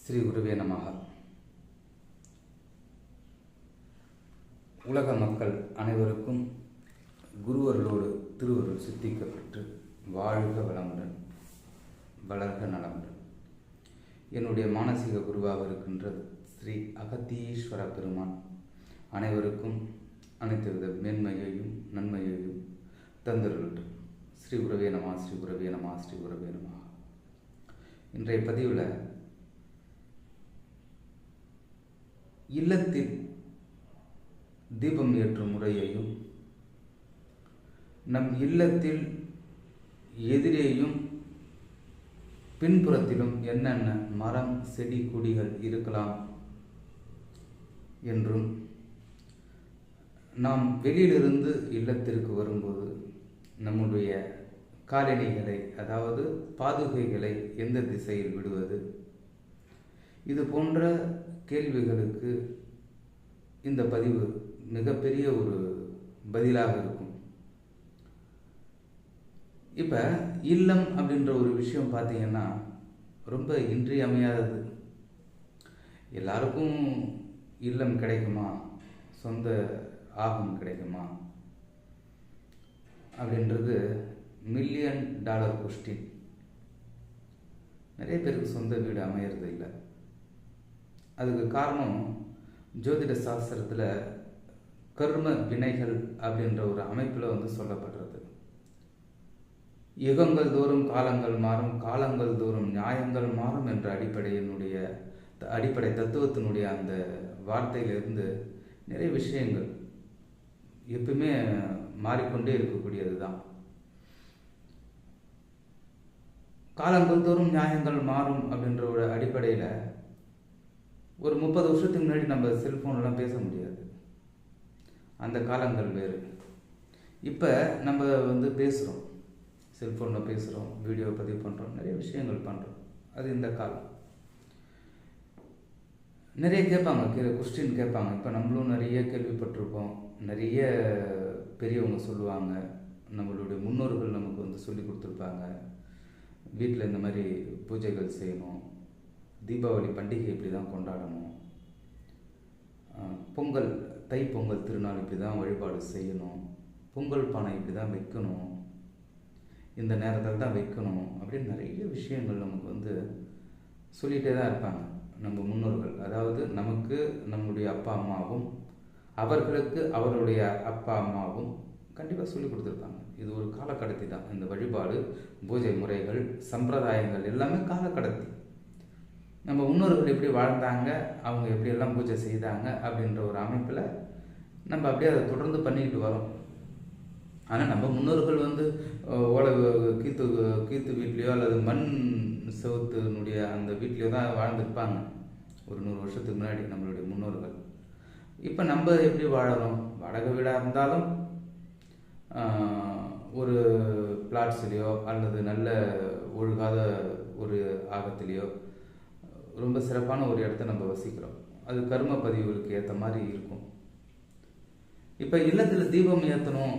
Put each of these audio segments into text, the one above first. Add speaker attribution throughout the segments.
Speaker 1: ஸ்ரீ குருவே நமக உலக மக்கள் அனைவருக்கும் குருவர்களோடு திருவருள் சித்திக்கப்பட்டு வாழ்க வளமுடன் வளர்க நலமுடன். என்னுடைய மானசீக குருவாக இருக்கின்ற ஸ்ரீ அகத்தீஸ்வர பெருமான் அனைவருக்கும் அனைத்து வித மேன்மையையும் நன்மையையும் தந்திருக்கட்டும் ஸ்ரீ குருவே நமா ஸ்ரீ குருவே நமா ஸ்ரீ குருவே நமா இன்றைய பதிவில் இல்லத்தில் தீபம் ஏற்றும் முறையையும் நம் இல்லத்தில் எதிரேயும் பின்புறத்திலும் என்னென்ன மரம் செடி கொடிகள் இருக்கலாம் என்றும் நாம் வெளியிலிருந்து இல்லத்திற்கு வரும்போது நம்முடைய காலணிகளை அதாவது பாதுகைகளை எந்த திசையில் விடுவது? இது போன்ற கேள்விகளுக்கு இந்த பதிவு மிகப்பெரிய ஒரு பதிலாக இருக்கும். இப்போ இல்லம் அப்படின்ற ஒரு விஷயம் பார்த்தீங்கன்னா ரொம்ப இன்றியமையாதது. எல்லாருக்கும் இல்லம் கிடைக்குமா? சொந்த ஆகம் கிடைக்குமா? அப்படின்றது மில்லியன் டாலர் கொஸ்டின் நிறைய பேருக்கு சொந்த வீடு அமையறது இல்லை அதுக்கு காரணம் ஜோதிட சாஸ்திரத்தில் கர்ம வினைகள் அப்படின்ற ஒரு அமைப்பில் வந்து சொல்லப்படுறது. யுகங்கள் தோறும் காலங்கள் மாறும் காலங்கள் தோறும் நியாயங்கள் மாறும் என்ற அடிப்படையினுடைய அடிப்படை தத்துவத்தினுடைய அந்த வார்த்தையிலிருந்து நிறைய விஷயங்கள் எப்பவுமே மாறிக்கொண்டே இருக்கக்கூடியது தான் காலங்கள் தோறும் நியாயங்கள் மாறும் அப்படின்ற ஒரு அடிப்படையில் ஒரு முப்பது வருஷத்துக்கு முன்னாடி நம்ம செல்ஃபோன்லாம் பேச முடியாது. அந்த காலங்கள் வேறு. இப்போ நம்ம வந்து பேசுகிறோம் செல்ஃபோனில் பேசுகிறோம் வீடியோ பதிவு பண்ணுறோம் நிறைய விஷயங்கள் பண்ணுறோம் அது இந்த காலம். நிறைய கேட்பாங்க கே கொஸ்டின் கேட்பாங்க. இப்போ நம்மளும் நிறைய கேள்விப்பட்டிருப்போம். நிறைய பெரியவங்க சொல்லுவாங்க. நம்மளுடைய முன்னோர்கள் நமக்கு வந்து சொல்லி கொடுத்துருப்பாங்க. வீட்டில் இந்த மாதிரி பூஜைகள் செய்யணும். தீபாவளி பண்டிகை இப்படி தான் கொண்டாடணும் பொங்கல் தை பொங்கல் திருநாள் இப்படி தான் வழிபாடு செய்யணும். பொங்கல் பானை இப்படி தான் வைக்கணும். இந்த நேரத்தில் தான் வைக்கணும் அப்படின்னு நிறைய விஷயங்கள் நமக்கு வந்து சொல்லிகிட்டே தான் இருப்பாங்க நம்ம முன்னோர்கள். அதாவது நமக்கு நம்முடைய அப்பா அம்மாவும் அவர்களுக்கு அவருடைய அப்பா அம்மாவும் கண்டிப்பாக சொல்லி கொடுத்துருப்பாங்க. இது ஒரு காலக்கடத்தி தான் இந்த வழிபாடு பூஜை முறைகள் சம்பிரதாயங்கள் எல்லாமே காலக்கடத்தி நம்ம முன்னோர்கள் எப்படி வாழ்ந்தாங்க அவங்க எப்படியெல்லாம் பூஜை செய்தாங்க அப்படின்ற ஒரு அமைப்பில் நம்ம அப்படியே அதை தொடர்ந்து பண்ணிக்கிட்டு வரோம். ஆனால் நம்ம முன்னோர்கள் வந்து ஓலை கீத்து கீத்து வீட்லேயோ அல்லது மண் செவத்தினுடைய அந்த வீட்லேயோ தான் வாழ்ந்துருப்பாங்க. ஒரு நூறு வருஷத்துக்கு முன்னாடி நம்மளுடைய முன்னோர்கள். இப்போ நம்ம எப்படி வாழறோம்? வாடகை வீடாக இருந்தாலும் ஒரு பிளாட்ஸ்லேயோ அல்லது நல்ல ஒழுகாத ஒரு ஆகத்திலேயோ ரொம்ப சிறப்பான ஒரு இடத்த நம்ம வசிக்கிறோம். அது கர்ம பதிவுகளுக்கு ஏற்ற மாதிரி இருக்கும். இப்போ இல்லத்தில் தீபம் ஏற்றணும்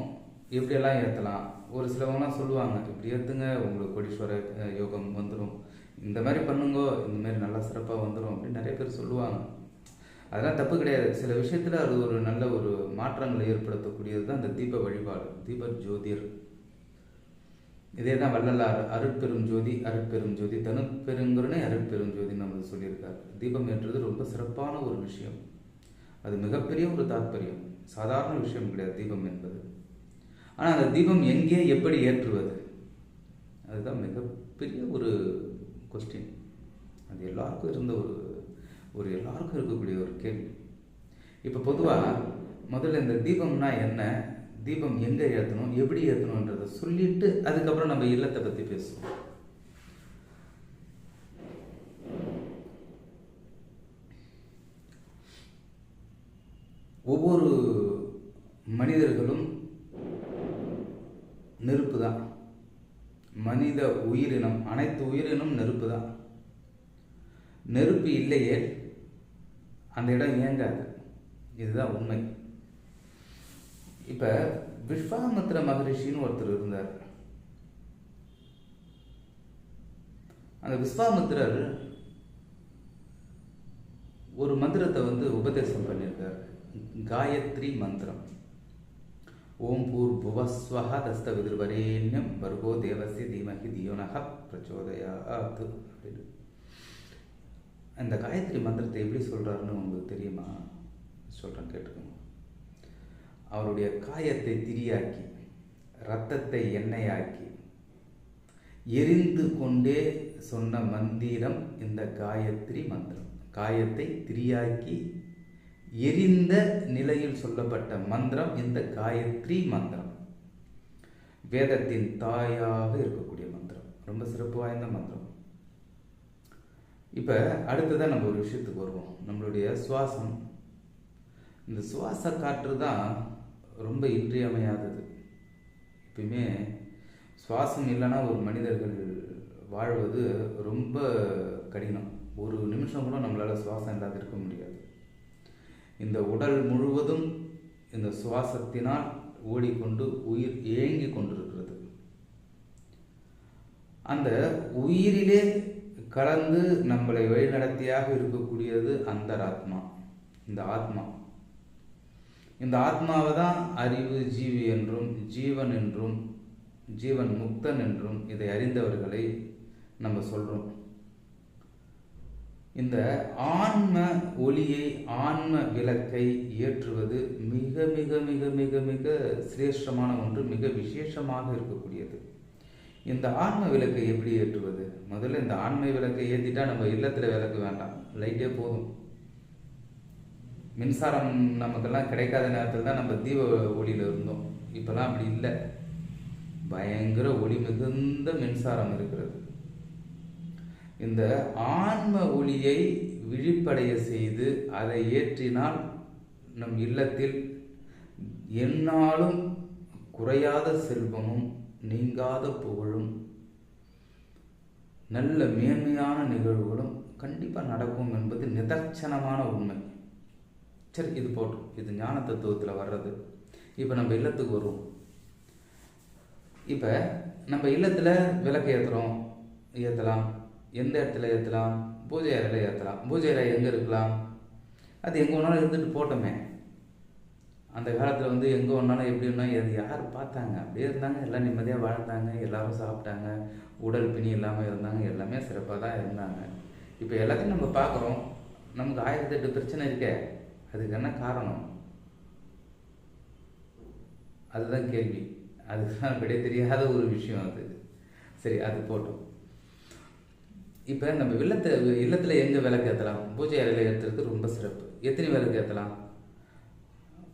Speaker 1: எப்படியெல்லாம் ஏற்றலாம் ஒரு சிலவங்கலாம் சொல்லுவாங்க இப்படி ஏற்றுங்க உங்களுக்கு கோடீஸ்வர யோகம் வந்துடும் இந்த மாதிரி பண்ணுங்கோ இந்த மாதிரி நல்லா சிறப்பாக வந்துடும் அப்படின்னு நிறைய பேர் சொல்லுவாங்க. அதெல்லாம் தப்பு கிடையாது. சில விஷயத்தில் அது ஒரு நல்ல ஒரு மாற்றங்களை ஏற்படுத்தக்கூடியது தான் இந்த தீப வழிபாடு தீப ஜோதிர் இதே தான் வள்ளலார் அருட்பெரும் ஜோதி அருட்பெரும் ஜோதி தனுப்பெருங்குறனே அருட்பெரும் ஜோதி நமது சொல்லியிருக்கார். தீபம் என்றது ரொம்ப சிறப்பான ஒரு விஷயம். அது மிகப்பெரிய ஒரு தாற்பயம் சாதாரண விஷயம் கிடையாது தீபம் என்பது. ஆனால் அந்த தீபம் எங்கே எப்படி ஏற்றுவது? அதுதான் மிகப்பெரிய ஒரு கொஸ்டின் அது எல்லாருக்கும் இருந்த ஒரு ஒரு எல்லாருக்கும் இருக்கக்கூடிய ஒரு கேள்வி. இப்போ பொதுவாக முதல்ல இந்த தீபம்னா என்ன? தீபம் எங்கே ஏற்றணும் எப்படி ஏற்றணுன்றதை சொல்லிட்டு அதுக்கப்புறம் நம்ம இல்லத்தை பற்றி பேசுவோம். ஒவ்வொரு மனிதர்களும் நெருப்பு தான். மனித உயிரினம் அனைத்து உயிரினம் நெருப்பு தான். நெருப்பு இல்லையே அந்த இடம் இயங்காது. இதுதான் உண்மை. இப்போ விஸ்வாமித்ர மகரிஷின்னு ஒருத்தர் இருந்தார். அந்த விஸ்வாமித்ரர் ஒரு மந்திரத்தை வந்து உபதேசம் பண்ணியிருக்காரு. காயத்ரி மந்திரம். ஓம் பூர் புவஸ்வஹ தஸ்த விதிர்வரேண்யம் வர்கோ தேவசிய தீமகி தியோனக பிரச்சோதயாத் அப்படின்னு. அந்த காயத்ரி மந்திரத்தை எப்படி சொல்கிறாருன்னு உங்களுக்கு தெரியுமா? சொல்கிறேன் கேட்டுக்கோங்க. அவருடைய காயத்தை திரியாக்கி இரத்தத்தை எண்ணெயாக்கி எரிந்து கொண்டே சொன்ன மந்திரம் இந்த காயத்ரி மந்திரம். காயத்தை திரியாக்கி எரிந்த நிலையில் சொல்லப்பட்ட மந்திரம் இந்த காயத்ரி மந்திரம். வேதத்தின் தாயாக இருக்கக்கூடிய மந்திரம். ரொம்ப சிறப்பு வாய்ந்த மந்திரம். இப்போ அடுத்ததான் நம்ம ஒரு விஷயத்துக்கு வருவோம். நம்மளுடைய சுவாசம். இந்த சுவாச காற்று தான் ரொம்ப இன்றியமையாதது. எப்பயுமே சுவாசம் இல்லைன்னா ஒரு மனிதர்கள் வாழ்வது ரொம்ப கடினம். ஒரு நிமிஷம் கூட நம்மளால் சுவாசம் இல்லாத இருக்க முடியாது. இந்த உடல் முழுவதும் இந்த சுவாசத்தினால் ஓடிக்கொண்டு உயிர் ஏங்கி கொண்டிருக்கிறது. அந்த உயிரிலே கலந்து நம்மளை வழிநடத்தியாக இருக்கக்கூடியது அந்தராத்மா. இந்த ஆத்மா. இந்த ஆத்மாவை தான் அறிவு ஜீவி என்றும் ஜீவன் என்றும் ஜீவன் முக்தன் என்றும் இதை அறிந்தவர்களை நம்ம சொல்றோம். இந்த ஆன்ம ஒளியை ஆன்ம விளக்கை ஏற்றுவது மிக மிக மிக மிக மிக சிரேஷ்டமான ஒன்று மிக விசேஷமாக இருக்கக்கூடியது. இந்த ஆன்ம விளக்கை எப்படி ஏற்றுவது முதல்ல இந்த ஆன்மை விளக்கை ஏற்றிட்டா நம்ம இல்லத்தில் விளக்கு வேண்டாம். லைட்டே போதும். மின்சாரம் நமக்கெல்லாம் கிடைக்காத நேரத்தில் தான் நம்ம தீப ஒளியில் இருந்தோம். இப்போலாம் அப்படி இல்லை. பயங்கர ஒளி மிகுந்த மின்சாரம் இருக்கிறது. இந்த ஆன்ம ஒளியை விழிப்படைய செய்து அதை ஏற்றினால் நம் இல்லத்தில் என்னாலும் குறையாத செல்வமும் நீங்காத புகழும் நல்ல மேன்மையான நிகழ்வுகளும் கண்டிப்பாக நடக்கும் என்பது நிதர்சனமான உண்மை. சரி இது போட்டோம் இது ஞான தத்துவத்தில் வர்றது. இப்போ நம்ம இல்லத்துக்கு வருவோம். இப்போ நம்ம இல்லத்தில் விளக்கு ஏற்றுறோம் ஏற்றலாம் எந்த இடத்துல ஏற்றலாம் பூஜை அறையில் ஏற்றலாம் பூஜை அறை எங்கே இருக்கலாம்? அது எங்கே வேணாலும் இருந்துட்டு போட்டோமே. அந்த காலத்தில் வந்து எங்கே ஒன்றாலும் எப்படி வேணாலும் எது யார் பார்த்தாங்க. அப்படியே இருந்தாங்க. எல்லாம் நிம்மதியாக வாழ்ந்தாங்க. எல்லாரும் சாப்பிட்டாங்க. உடல் பிணி இல்லாமல் இருந்தாங்க. எல்லாமே சிறப்பாக தான் இருந்தாங்க. இப்போ எல்லாத்தையும் நம்ம பார்க்குறோம். நமக்கு ஆயிரத்தெட்டு பிரச்சனை இருக்கே. அதுக்கு என்ன காரணம்? அதுதான் கேள்வி. அதுதான் விடை தெரியாத ஒரு விஷயம் அது. சரி அது போட்டோம். இப்போ நம்ம இல்லத்தை இல்லத்தில் எங்கே விளக்கு ஏற்றலாம் பூஜை அறையில் ஏற்றுறது ரொம்ப சிறப்பு. எத்தனை விளக்கு ஏற்றலாம்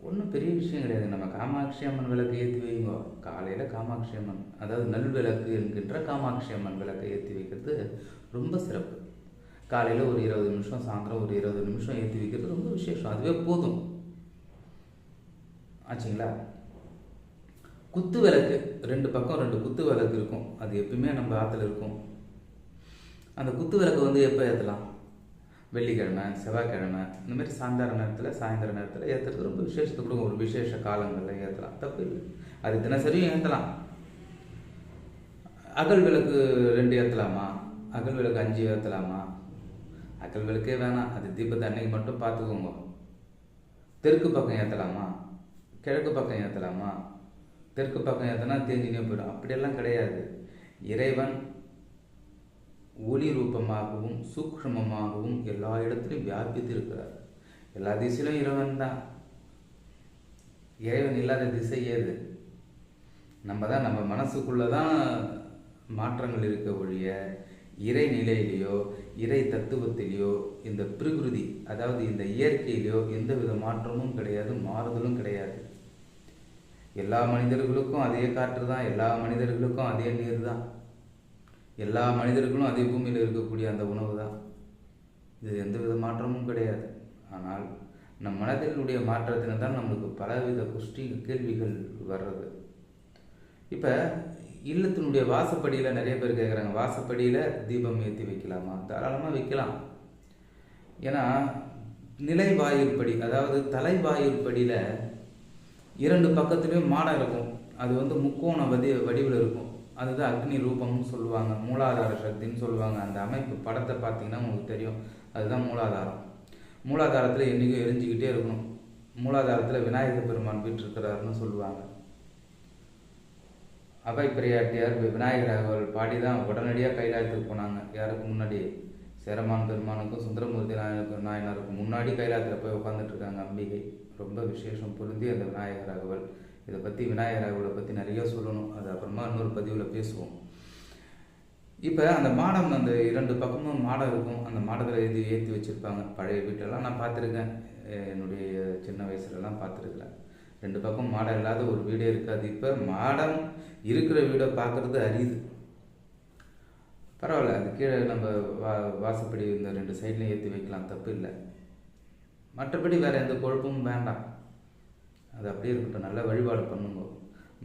Speaker 1: ஒன்றும் பெரிய விஷயம் கிடையாது. நம்ம காமாட்சி அம்மன் விளக்கு ஏற்றி வைங்க. காலையில் காமாட்சி அம்மன் அதாவது நல் விளக்கு என்கின்ற காமாட்சி அம்மன் விளக்கை ஏற்றி வைக்கிறது ரொம்ப சிறப்பு. காலையில் ஒரு இருபது நிமிஷம் சாயந்தரம் ஒரு இருபது நிமிஷம் ஏற்றி வைக்கிறது ரொம்ப விசேஷம். அதுவே போதும். ஆச்சுங்களா? குத்து விளக்கு. ரெண்டு பக்கம் ரெண்டு குத்து விளக்கு இருக்கும். அது எப்பயுமே நம்ம ஆற்றுல இருக்கும். அந்த குத்து விளக்கு வந்து எப்போ ஏற்றலாம் வெள்ளிக்கிழமை செவ்வாய்க்கிழமை. இந்த மாதிரி சாயந்தர நேரத்தில் சாயந்தர நேரத்தில் ஏற்றுறது ரொம்ப விசேஷத்தை கூட ஒரு விசேஷ காலங்களில் ஏற்றலாம் தப்பு இல்லை. அது தினசரியும் ஏற்றலாம் அகல் விளக்கு ரெண்டு ஏற்றலாமா அகல் விளக்கு அஞ்சு ஏற்றலாமா அக்கல் விளக்கே வேணாம். அது தீபத்தை அன்னைக்கு மட்டும் பார்த்துக்கோங்க. தெற்கு பக்கம் ஏற்றலாமா கிழக்கு பக்கம் ஏற்றலாமா தெற்கு பக்கம் ஏற்றினா தேஞ்சினே போயிடும். அப்படியெல்லாம் கிடையாது. இறைவன் ஒளி ரூபமாகவும் சூக்ஷமமாகவும் எல்லா இடத்துலையும் வியாபித்து இருக்கிறார் எல்லா திசையிலும் இறைவன் தான். இறைவன் இல்லாத திசை ஏது? நம்ம தான் நம்ம மனசுக்குள்ளே தான் மாற்றங்கள் இருக்க ஒழிய இறை நிலையிலேயோ இறை தத்துவத்திலேயோ இந்த பிரகிருதி அதாவது இந்த இயற்கையிலேயோ எந்த வித மாற்றமும் கிடையாது மாறுதலும் கிடையாது. எல்லா மனிதர்களுக்கும் அதே காற்று தான் எல்லா மனிதர்களுக்கும் அதே நீர் தான். எல்லா மனிதர்களும் அதே பூமியில் இருக்கக்கூடிய அந்த உணவு தான். இது எந்த வித மாற்றமும் கிடையாது. ஆனால் நம் மனதினுடைய மாற்றத்தினால் தான் நம்மளுக்கு பலவித குஷ்டி கேள்விகள் வர்றது. இப்போ இல்லத்தினுடைய வாசப்படியில் நிறைய பேர் கேட்குறாங்க வாசப்படியில் தீபம் ஏற்றி வைக்கலாமா? தாராளமாக வைக்கலாம். ஏன்னா நிலை வாயிற்படி அதாவது தலை வாயிற்படியில் இரண்டு பக்கத்துலேயும் மாடம் இருக்கும். அது வந்து முக்கோண வதி வடிவில் இருக்கும். அதுதான் அக்னி ரூபம்னு சொல்லுவாங்க. மூலாதார சக்தின்னு சொல்லுவாங்க. அந்த அமைப்பு படத்தை பார்த்தீங்கன்னா உங்களுக்கு தெரியும். அதுதான் மூலாதாரம். மூலாதாரத்தில் என்றைக்கும் எரிஞ்சுக்கிட்டே இருக்கணும். மூலாதாரத்தில் விநாயகர் பெருமான் வீற்றிருக்கிறாருன்னு சொல்லுவாங்க. அபய் பிரியாட்டியார் விநாயகர் அவர்கள் பாடி தான் உடனடியாக கைலாயத்துக்கு போனாங்க. யாருக்கு முன்னாடி? சேரமான் பெருமானுக்கும் சுந்தரமூர்த்தி நாயனுக்கும் நாயனாருக்கும் முன்னாடி கைலாயத்தில் போய் உட்காந்துட்டு இருக்காங்க அம்பிகை. ரொம்ப விசேஷம் பொருந்தி அந்த விநாயகர் அகவல் இதை பற்றி விநாயகர் அகவலை பற்றி நிறைய சொல்லணும். அது அப்புறமா இன்னொரு பதிவில் பேசுவோம். இப்போ அந்த மாடம் அந்த இரண்டு பக்கமும் மாடம் இருக்கும். அந்த மாடத்தில் இது ஏற்றி வச்சுருப்பாங்க. பழைய வீட்டெல்லாம் நான் பார்த்துருக்கேன். என்னுடைய சின்ன வயசுலலாம் பார்த்துருக்குறேன் ரெண்டு பக்கம் மாடம் இல்லாத ஒரு வீடே இருக்காது. இப்போ மாடம் இருக்கிற வீடை பார்க்குறது அரியுது பரவாயில்ல அது கீழே நம்ம வா வாசப்படி இந்த ரெண்டு சைட்லையும் ஏற்றி வைக்கலாம் தப்பு இல்லை. மற்றபடி வேறு எந்த குழப்பமும் வேண்டாம். அது அப்படியே இருக்கட்டும் நல்லா வழிபாடு பண்ணுங்க.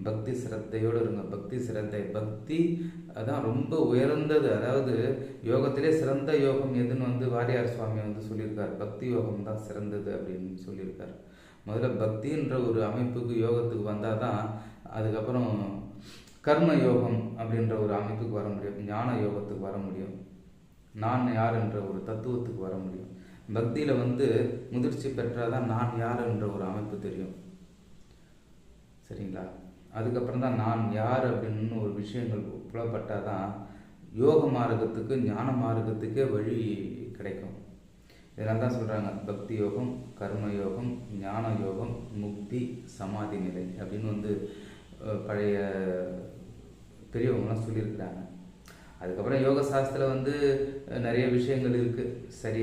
Speaker 1: பக்தி சிரத்தையோடு இருங்க பக்தி சிரத்தை பக்தி அதான் ரொம்ப உயர்ந்தது. அதாவது யோகத்திலே சிறந்த யோகம் எதுன்னு வந்து வாரியார் சுவாமி வந்து சொல்லியிருக்காரு. பக்தி யோகம் தான் சிறந்தது அப்படின்னு சொல்லியிருக்காரு. முதல்ல பக்தின்ற ஒரு அமைப்புக்கு யோகத்துக்கு வந்தால் தான் அதுக்கப்புறம் கர்ம யோகம் அப்படின்ற ஒரு அமைப்புக்கு வர முடியும். ஞான யோகத்துக்கு வர முடியும். நான் யார் என்ற ஒரு தத்துவத்துக்கு வர முடியும். பக்தியில் வந்து முதிர்ச்சி பெற்றால் தான் நான் யார் என்ற ஒரு அமைப்பு தெரியும். சரிங்களா? அதுக்கப்புறம் தான் நான் யார் அப்படின்னு ஒரு விஷயங்கள் புலப்பட்டால் தான் யோக மார்க்கத்துக்கு ஞான மார்க்கத்துக்கே வழி கிடைக்கும். இதெல்லாம் தான் சொல்கிறாங்க பக்தி யோகம் கர்ம யோகம் ஞான யோகம் முக்தி சமாதி நிலை அப்படின்னு வந்து பழைய பெரியவங்களாம் சொல்லியிருக்கிறாங்க. அதுக்கப்புறம் யோக சாஸ்திரத்தில் வந்து நிறைய விஷயங்கள் இருக்குது சரி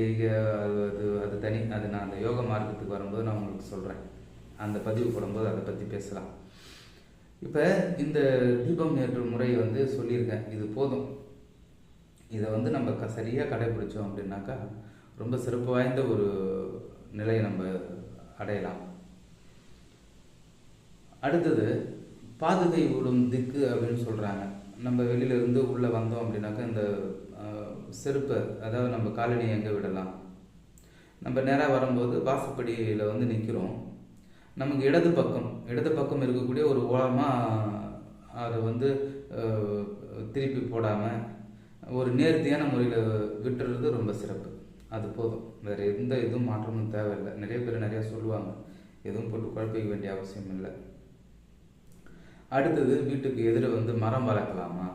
Speaker 1: அது அது அது தனி அது நான் அந்த யோக மார்க்கத்துக்கு வரும்போது நான் உங்களுக்கு சொல்கிறேன் அந்த பதிவு போடும்போது அதை பற்றி பேசலாம். இப்போ இந்த தீபம் ஏற்று முறை வந்து சொல்லியிருக்கேன். இது போதும். இதை வந்து நம்ம க சரியாக கடைபிடிச்சோம் அப்படின்னாக்கா ரொம்ப சிறப்பு வாய்ந்த ஒரு நிலையை நம்ம அடையலாம். அடுத்தது பாதுகை விடும் திக்கு அப்படின்னு சொல்கிறாங்க நம்ம வெளியிலேருந்து உள்ளே வந்தோம் அப்படின்னாக்கா இந்த செருப்பை அதாவது நம்ம காலனி எங்கே விடலாம்? நம்ம நேராக வரும்போது வாசப்படியில் வந்து நிற்கிறோம் நமக்கு இடது பக்கம் இடது பக்கம் இருக்கக்கூடிய ஒரு ஓரமாக அதை வந்து திருப்பி போடாமல் ஒரு நேர்த்தியான முறையில் விட்டுறது ரொம்ப சிறப்பு. அது போதும். வேறு எந்த இதுவும் மாற்றமும் தேவையில்லை. நிறைய பேர் நிறையா சொல்லுவாங்க. எதுவும் போட்டு குழப்பிக்க வேண்டிய அவசியம் இல்லை. அடுத்தது வீட்டுக்கு எதிர வந்து மரம் வளர்க்கலாமா?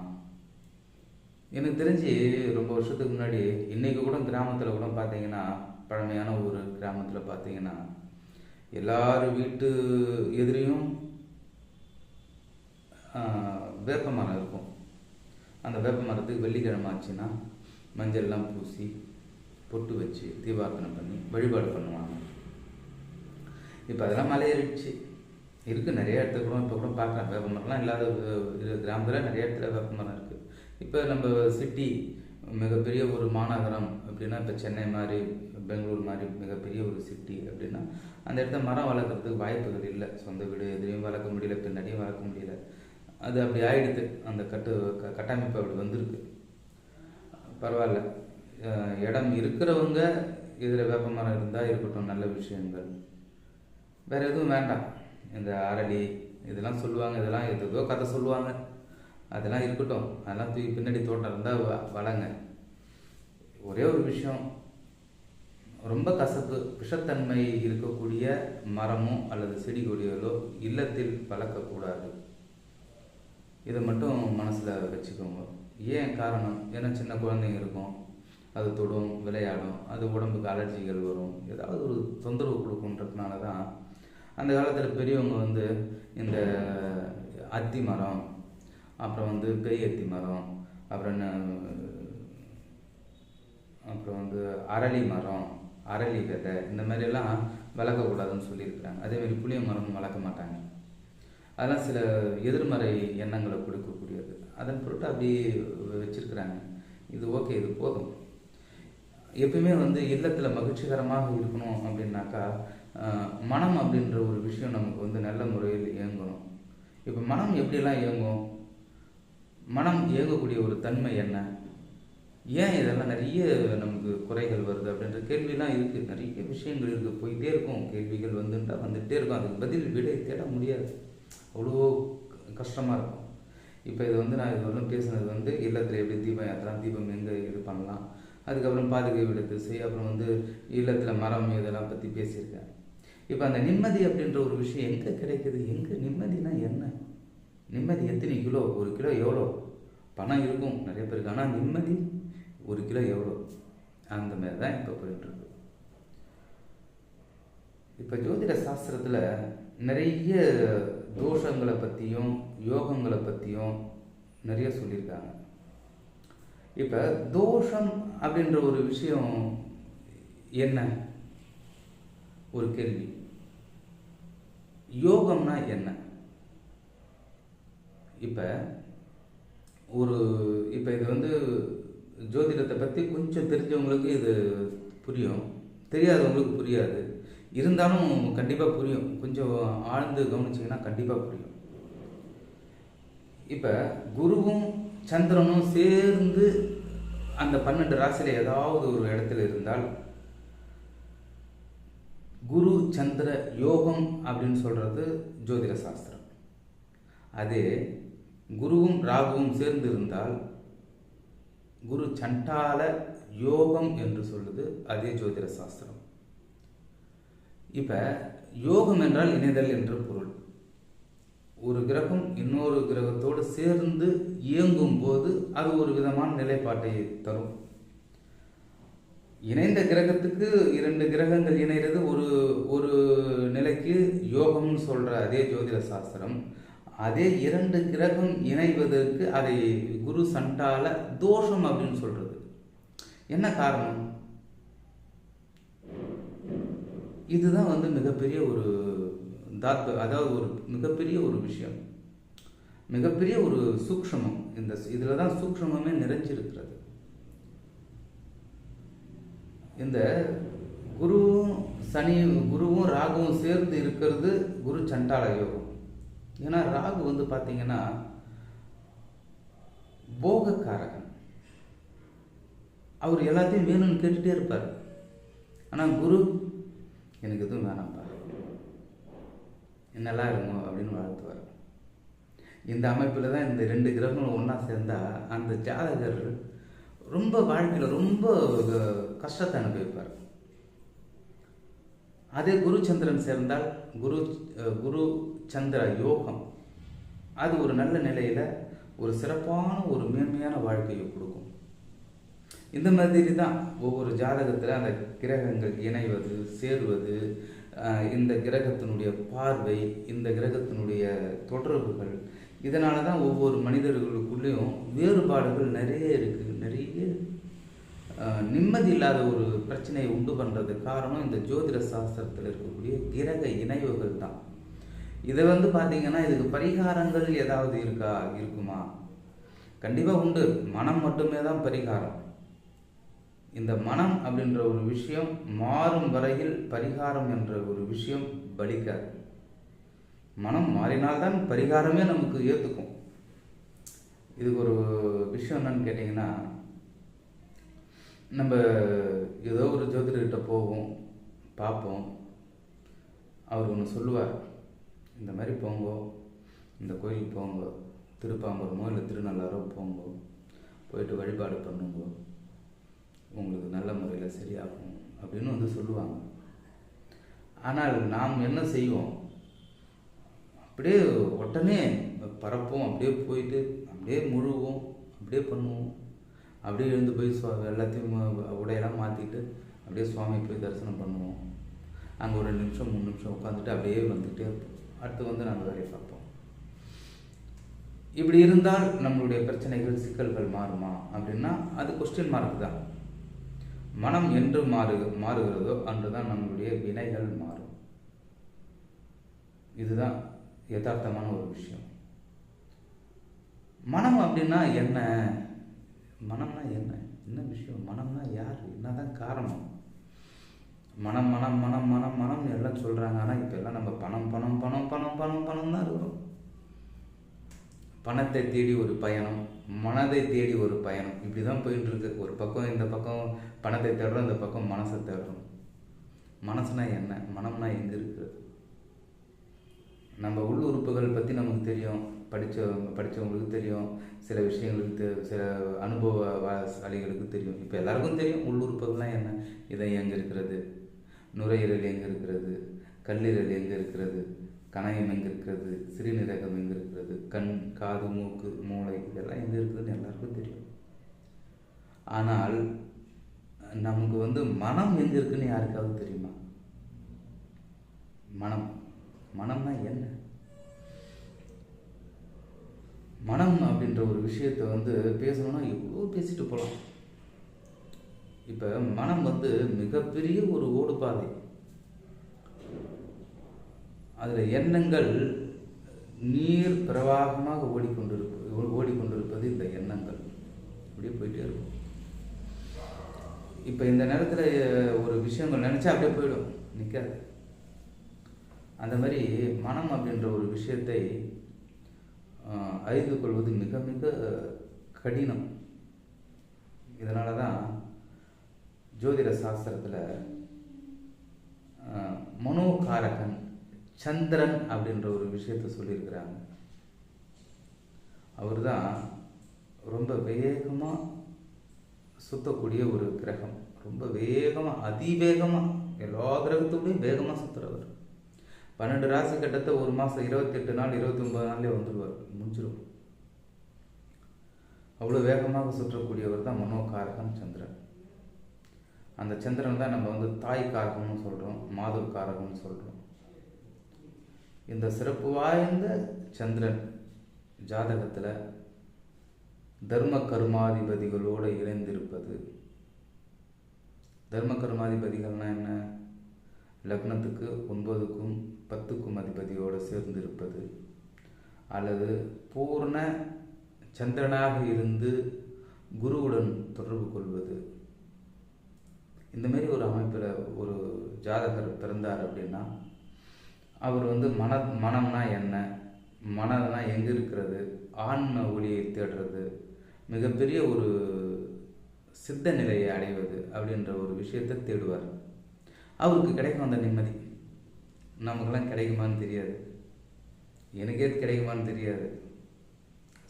Speaker 1: எனக்கு தெரிஞ்சு ரொம்ப வருஷத்துக்கு முன்னாடி இன்றைக்கி கூட கிராமத்தில் கூட பார்த்தீங்கன்னா பழமையான ஒரு கிராமத்தில் பார்த்தீங்கன்னா எல்லாரும் வீட்டு எதிரையும் வேப்ப மரம் இருக்கும். அந்த வேப்ப மரத்துக்கு வெள்ளிக்கிழமை ஆச்சுன்னா மஞ்சள்லாம் பூசி பொட்டு வச்சு தீபார்த்தனை பண்ணி வழிபாடு பண்ணுவாங்க. இப்போ அதெல்லாம் மலையேறிடுச்சு. இருக்குது நிறைய இடத்துல கூட இப்போ கூட பார்க்கலாம். வேப்பமரம்லாம் இல்லாத கிராமத்தில் நிறைய இடத்துல வேப்பமரம் இருக்குது இப்போ நம்ம சிட்டி மிகப்பெரிய ஒரு மாநகரம் அப்படின்னா இப்போ சென்னை மாதிரி பெங்களூர் மாதிரி மிகப்பெரிய ஒரு சிட்டி அப்படின்னா அந்த இடத்துல மரம் வளர்க்குறதுக்கு வாய்ப்புகள் இல்லை. சொந்த வீடு எதுலேயும் வளர்க்க முடியல பின்னாடியும் வளர்க்க முடியல. அது அப்படி ஆயிடுது. அந்த கட்டு க கட்டமைப்பு அப்படி வந்திருக்கு. பரவாயில்ல. இடம் இருக்கிறவங்க இதில் வேப்ப மரம் இருந்தால் இருக்கட்டும் நல்ல விஷயங்கள். வேறு எதுவும் வேண்டாம். இந்த அரளி இதெல்லாம் சொல்லுவாங்க இதெல்லாம் எதோ கதை சொல்லுவாங்க. அதெல்லாம் இருக்கட்டும். அதெல்லாம் தூக்கி பின்னாடி தோட்டம் இருந்தால் வ வளங்க. ஒரே ஒரு விஷயம். ரொம்ப கசப்பு. விஷத்தன்மை இருக்கக்கூடிய மரமோ அல்லது செடி கொடிகளோ இல்லத்தில் வளர்க்கக்கூடாது. இதை மட்டும் மனசில் வச்சுக்கோங்க. ஏன் காரணம்? ஏன்னா சின்ன குழந்தைங்க இருக்கும். அது தொடும் விளையாடும் அது உடம்புக்கு அலர்ஜிகள் வரும். ஏதாவது ஒரு தொந்தரவு கொடுக்குன்றதுனால தான் அந்த காலத்தில் பெரியவங்க வந்து இந்த அத்தி மரம் அப்புறம் வந்து பெரிய அத்தி மரம் அப்புறம் என்ன அப்புறம் வந்து அரளி மரம் அரளி விதை இந்த மாதிரியெல்லாம் வளர்க்கக்கூடாதுன்னு சொல்லியிருக்கிறாங்க. அதேமாதிரி புளிய மரம் வளர்க்க மாட்டாங்க. அதெல்லாம் சில எதிர்மறை எண்ணங்களை கொடுக்கக்கூடியது. அதன் பொருட்டு அப்படி வச்சுருக்குறாங்க. இது ஓகே இது போதும். எப்பயுமே வந்து இல்லத்தில் மகிழ்ச்சிகரமாக இருக்கணும் அப்படின்னாக்கா மனம் அப்படின்ற ஒரு விஷயம் நமக்கு வந்து நல்ல முறையில் இயங்கணும். இப்போ மனம் எப்படிலாம் இயங்கும்? மனம் இயங்கக்கூடிய ஒரு தன்மை என்ன? ஏன் இதெல்லாம் நிறைய நமக்கு குறைகள் வருது அப்படின்ற கேள்விலாம் இருக்குது நிறைய விஷயங்கள் இருக்குது போயிட்டே இருக்கும். கேள்விகள் வந்துட்டா வந்துகிட்டே இருக்கும். அதுக்கு பதில் விடை தேட முடியாது. அவ்வளோ கஷ்டமாக இருக்கும். இப்போ இது வந்து நான் இது வரலும் பேசுனது வந்து இல்லத்தில் எப்படி தீபம் ஏற்றலாம் தீபம் எங்கே இது பண்ணலாம்? அதுக்கப்புறம் பாதுகை விடுத்து திசை அப்புறம் வந்து இல்லத்தில் மரம் இதெல்லாம் பற்றி பேசியிருக்கேன் இப்போ அந்த நிம்மதி அப்படின்ற ஒரு விஷயம் எங்கே கிடைக்குது? எங்கே நிம்மதினா என்ன? நிம்மதி எத்தனை கிலோ? ஒரு கிலோ எவ்வளோ? பணம் இருக்கும் நிறைய பேருக்கு. ஆனால் நிம்மதி ஒரு கிலோ எவ்வளோ? அந்த மாதிரி தான் இப்போ போயிட்டுருக்கு. இப்போ ஜோதிட சாஸ்திரத்தில் நிறைய தோஷங்களை பற்றியும் யோகங்களை பற்றியும் நிறைய சொல்லியிருக்காங்க. இப்போ தோஷம் அப்படின்ற ஒரு விஷயம் என்ன? ஒரு கேள்வி. யோகம்னா என்ன? இப்போ ஒரு இப்போ இது வந்து ஜோதிடத்தை பற்றி கொஞ்சம் தெரிஞ்சவங்களுக்கு இது புரியும். தெரியாதவங்களுக்கு புரியாது. இருந்தாலும் கண்டிப்பாக புரியும். கொஞ்சம் ஆழ்ந்து கவனிச்சிங்கன்னா கண்டிப்பாக புரியும். இப்போ குருவும் சந்திரனும் சேர்ந்து அந்த பன்னெண்டு ராசியில் ஏதாவது ஒரு இடத்துல இருந்தால் குரு சந்திர யோகம் அப்படின்னு சொல்கிறது ஜோதிட சாஸ்திரம். அதே குருவும் ராகுவும் சேர்ந்து இருந்தால் குரு சண்டால யோகம் என்று சொல்லுது அதே ஜோதிட சாஸ்திரம். இப்போ யோகம் என்றால் இணைதல் என்று பொருள். ஒரு கிரகம் இன்னொரு கிரகத்தோடு சேர்ந்து இயங்கும் போது அது ஒரு விதமான நிலைப்பாட்டை தரும். இணைந்த கிரகத்துக்கு இரண்டு கிரகங்கள் இணைகிறது. ஒரு ஒரு நிலைக்கு யோகம்னு சொல்கிற அதே ஜோதிட சாஸ்திரம். அதே இரண்டு கிரகம் இணைவதற்கு அதை குரு சண்டால தோஷம் அப்படின்னு சொல்கிறது என்ன காரணம்? இதுதான் வந்து மிகப்பெரிய ஒரு தாத்து அதாவது ஒரு மிகப்பெரிய ஒரு விஷயம். மிகப்பெரிய ஒரு சூக்ஷமம் இந்த இதில் தான் சூக்ஷமமே நிறைஞ்சிருக்கிறது. இந்த குருவும் சனி குருவும் ராகுவும் சேர்ந்து இருக்கிறது குரு சண்டாள யோகம். ஏன்னா ராகு வந்து பார்த்தீங்கன்னா போகக்காரகன். அவர் எல்லாத்தையும் வேணும்னு கேட்டுகிட்டே இருப்பார். ஆனால் குரு எனக்கு எதுவும் வேணாம். என்னெல்லாம் இருக்கும் அப்படின்னு வாழ்த்துவார் இந்த அமைப்பில் தான் இந்த ரெண்டு கிரகங்களும் ஒன்றா சேர்ந்தால் அந்த ஜாதகர் ரொம்ப வாழ்க்கையில் ரொம்ப கஷ்டத்தை அனுபவிப்பார். அதே குரு சந்திரன் சேர்ந்தால் குரு குரு சந்திர யோகம். அது ஒரு நல்ல நிலையில் ஒரு சிறப்பான ஒரு மேன்மையான வாழ்க்கையை கொடுக்கும். இந்த மாதிரி தான் ஒவ்வொரு ஜாதகத்தில் அந்த கிரகங்கள் இணைவது சேருவது இந்த கிரகத்தினுடைய பார்வை இந்த கிரகத்தினுடைய தொடர்புகள் இதனால தான் ஒவ்வொரு மனிதர்களுக்குள்ளேயும் வேறுபாடுகள் நிறைய இருக்குது நிறைய நிம்மதி இல்லாத ஒரு பிரச்சனையை உண்டு பண்ணுறது காரணம் இந்த ஜோதிட சாஸ்திரத்தில் இருக்கக்கூடிய கிரக இணைவுகள் தான். இதை வந்து பார்த்தீங்கன்னா இதுக்கு பரிகாரங்கள் ஏதாவது இருக்கா இருக்குமா? கண்டிப்பாக உண்டு. மனம் மட்டுமே தான் பரிகாரம். இந்த மனம் அப்படின்ற ஒரு விஷயம் மாறும் வரையில் பரிகாரம் என்ற ஒரு விஷயம் பலிக்காது. மனம் மாறினால்தான் பரிகாரமே நமக்கு ஏற்றுக்கும் இதுக்கு ஒரு விஷயம் என்னன்னு கேட்டிங்கன்னா நம்ம ஏதோ ஒரு ஜோதிடர்கிட்ட போவோம் பார்ப்போம். அவர் ஒன்று சொல்லுவார் இந்த மாதிரி போங்க இந்த கோயிலுக்கு போங்க திருப்பாம்பரமோ இல்லை திருநள்ளாரோ போங்க போயிட்டு வழிபாடு பண்ணுங்க உங்களுக்கு நல்ல முறையில் சரியாகும் அப்படின்னு வந்து சொல்லுவாங்க. ஆனால் நாம் என்ன செய்வோம்? அப்படியே உடனே பறப்போம் அப்படியே போயிட்டு அப்படியே முழுவோம் அப்படியே பண்ணுவோம். அப்படியே எழுந்து போய் சுவா எல்லாத்தையும் உடையெல்லாம் மாற்றிட்டு அப்படியே சுவாமி போய் தரிசனம் பண்ணுவோம். அங்கே ஒரு ரெண்டு நிமிஷம் மூணு நிமிஷம் உட்காந்துட்டு அப்படியே வந்துக்கிட்டே இருப்போம். அடுத்து வந்து நாங்கள் வேலையை பார்ப்போம். இப்படி இருந்தால் நம்மளுடைய பிரச்சனைகள் சிக்கல்கள் மாறுமா அப்படின்னா அது கொஸ்டின் மார்க் தான். மனம் என்று மாறு மாறுகிறதோ அன்றுதான் நம்மளுடைய வினைகள் மாறும். இதுதான் யதார்த்தமான ஒரு விஷயம். மனம் அப்படின்னா என்ன? மனம்னா என்ன? என்ன விஷயம்? மனம்னா யார்? என்னதான் காரணம்? மனம் மனம் மனம் மனம் மனம் எல்லாம் சொல்கிறாங்க ஆனால் இப்போ எல்லாம் நம்ம பணம் பணம் பணம் பணம் பணம் பணம் தான் இருக்கிறோம். பணத்தை தேடி ஒரு பயணம் மனதை தேடி ஒரு பயணம். இப்படி தான் போயிட்டு இருக்கு ஒரு பக்கம் இந்த பக்கம் பணத்தை தேடுறோம் இந்த பக்கம் மனசை தேடுறோம். மனசுனா என்ன? மனம்னா எங்கே இருக்குது? நம்ம உள் உறுப்புகள் பற்றி நமக்கு தெரியும். படித்தவங்க படித்தவங்களுக்கு தெரியும். சில விஷயங்களுக்கு தெ சில அனுபவ அனுபவசாலிகளுக்கு தெரியும். இப்போ எல்லாருக்கும் தெரியும். உள்ளுறுப்புகள்லாம் என்ன? இதை எங்கே இருக்கிறது நுரையீரல் எங்கே இருக்கிறது கல்லீரல் எங்கே இருக்கிறது கணையம் எங்கே இருக்கிறது சிறுநீரகம் எங்கே இருக்கிறது கண் காது மூக்கு மூளை இதெல்லாம் எங்கே இருக்குதுன்னு எல்லாருக்கும் தெரியும். ஆனால் நமக்கு வந்து மனம் எங்கே இருக்குன்னு யாருக்காவது தெரியுமா? மனம். மனம்னா என்ன? மனம் அப்படின்ற ஒரு விஷயத்தை வந்து பேசணும்னா எவ்வளோ பேசிட்டு போகலாம். இப்போ மனம் வந்து மிகப்பெரிய ஒரு ஓடுபாதை. அதில் எண்ணங்கள் நீர் பிரவாகமாக ஓடிக்கொண்டிருப்பது ஓடிக்கொண்டிருப்பது இந்த எண்ணங்கள். அப்படியே போயிட்டே இருக்கும். இப்போ இந்த நேரத்தில் ஒரு விஷயங்கள் நினச்சா அப்படியே போயிடும். நிற்காது அந்த மாதிரி மனம் அப்படின்ற ஒரு விஷயத்தை அறிந்து கொள்வது மிக மிக கடினம். இதனால தான் ஜோதிட சாஸ்திரத்தில் மனோகாரகன் சந்திரன் அப்படின்ற ஒரு விஷயத்தை சொல்லியிருக்கிறாங்க. அவர் தான் ரொம்ப வேகமாக சுற்றக்கூடிய ஒரு கிரகம். ரொம்ப வேகமாக அதிவேகமாக எல்லா கிரகத்தோடையும் வேகமாக சுற்றுறவர் பன்னெண்டு ராசி கட்டத்தை ஒரு மாதம் இருபத்தெட்டு நாள் இருபத்தி ஒன்பது நாள்லேயே வந்துடுவார் முடிஞ்சிடும் அவ்வளோ வேகமாக சுற்றக்கூடியவர் தான் மனோகாரகம் சந்திரன். அந்த சந்திரன் தான் நம்ம வந்து தாய் காரகம்னு சொல்கிறோம் மாதர் காரகம்னு சொல்கிறோம் இந்த சிறப்பு வாய்ந்த சந்திரன் ஜாதகத்தில் தர்ம கர்மாதிபதிகளோடு இணைந்திருப்பது. தர்ம கருமாதிபதிகள்னா என்ன? லக்னத்துக்கு ஒன்பதுக்கும் பத்துக்கும் அதிபதியோடு சேர்ந்திருப்பது. அல்லது பூர்ண சந்திரனாக இருந்து குருவுடன் தொடர்பு கொள்வது. இந்த மாதிரி ஒரு அமைப்பில் ஒரு ஜாதகர் பிறந்தார் அப்படின்னா அவர் வந்து மன மனம்னா என்ன? மனம்னா எங்கே இருக்கிறது? ஆன்ம ஒளியை தேடுறது. மிகப்பெரிய ஒரு சித்த நிலையை அடைவது அப்படின்ற ஒரு விஷயத்தை தேடுவார். அவருக்கு கிடைக்கும் அந்த நிம்மதி. நமக்கெல்லாம் கிடைக்குமான்னு தெரியாது. எனக்கே கிடைக்குமான்னு தெரியாது.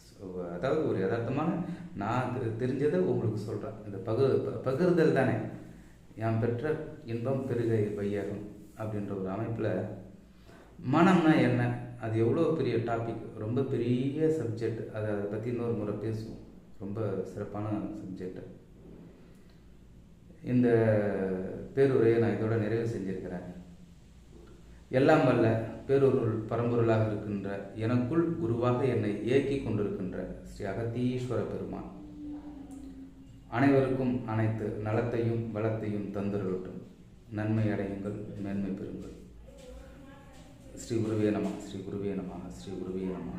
Speaker 1: ஸோ அதாவது ஒரு யதார்த்தமான நான் தெரிஞ்சதை உங்களுக்கு சொல்கிறேன் இந்த பகு பகிர்தல் தானே. என் பெற்ற இன்பம் பெருகை வையகம் அப்படின்ற ஒரு அமைப்பில் மனம்னா என்ன? அது எவ்வளோ பெரிய டாபிக் ரொம்ப பெரிய சப்ஜெக்ட் அதை அதை பற்றி இன்னொரு முறை பேசுவோம். ரொம்ப சிறப்பான சப்ஜெக்ட் இந்த பேருரையை நான் இதோட நிறைவு செஞ்சிருக்கிறேன். எல்லாம் வல்ல பேரொருள் பரம்பொருளாக இருக்கின்ற எனக்குள் குருவாக என்னை இயக்கி கொண்டிருக்கின்ற ஸ்ரீ அகத்தீஸ்வர பெருமான். அனைவருக்கும் அனைத்து நலத்தையும் வளத்தையும் தந்தருளட்டும். நன்மை அடையுங்கள் மேன்மை பெறுங்கள். ஸ்ரீ குருவே நம ஸ்ரீ குருவே நம ஸ்ரீ குருவே நம